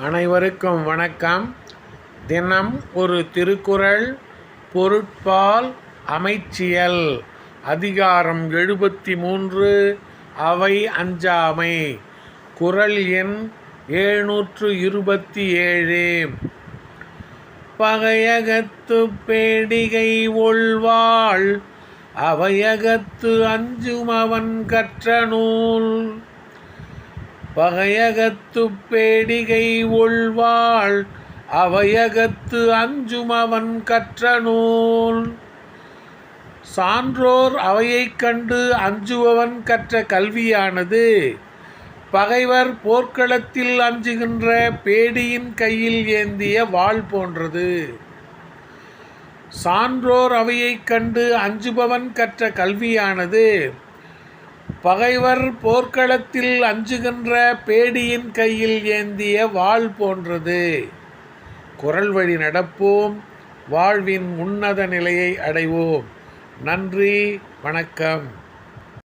அனைவருக்கும் வணக்கம். தினம் ஒரு திருக்குறள் பொருட்பால் அமைச்சியல். அதிகாரம் எழுபத்தி மூன்று அவை அஞ்சாமை. குரல் எண் எழுநூற்று இருபத்தி ஏழு பகையகத்து பேடிகை ஒள்வாள் அவையகத்து அஞ்சுமவன் கற்ற நூல் பகையகத்துப் பேடிகை ஒள்வாள் அவையகத்து அஞ்சுமவன் கற்ற நூல் சான்றோர் அவையைக் கண்டு அஞ்சுபவன் கற்ற கல்வியானது பகைவர் போர்க்களத்தில் அஞ்சுகின்ற பேடியின் கையில் ஏந்திய வாள் போன்றது. சான்றோர் அவையைக் கண்டு அஞ்சுபவன் கற்ற கல்வியானது பகைவர் போர்க்களத்தில் அஞ்சுகின்ற பேடியின் கையில் ஏந்திய வாள் போன்றது. குரல் வழி நடப்போம் வாழ்வின் உன்னத நிலையை அடைவோம். நன்றி வணக்கம்.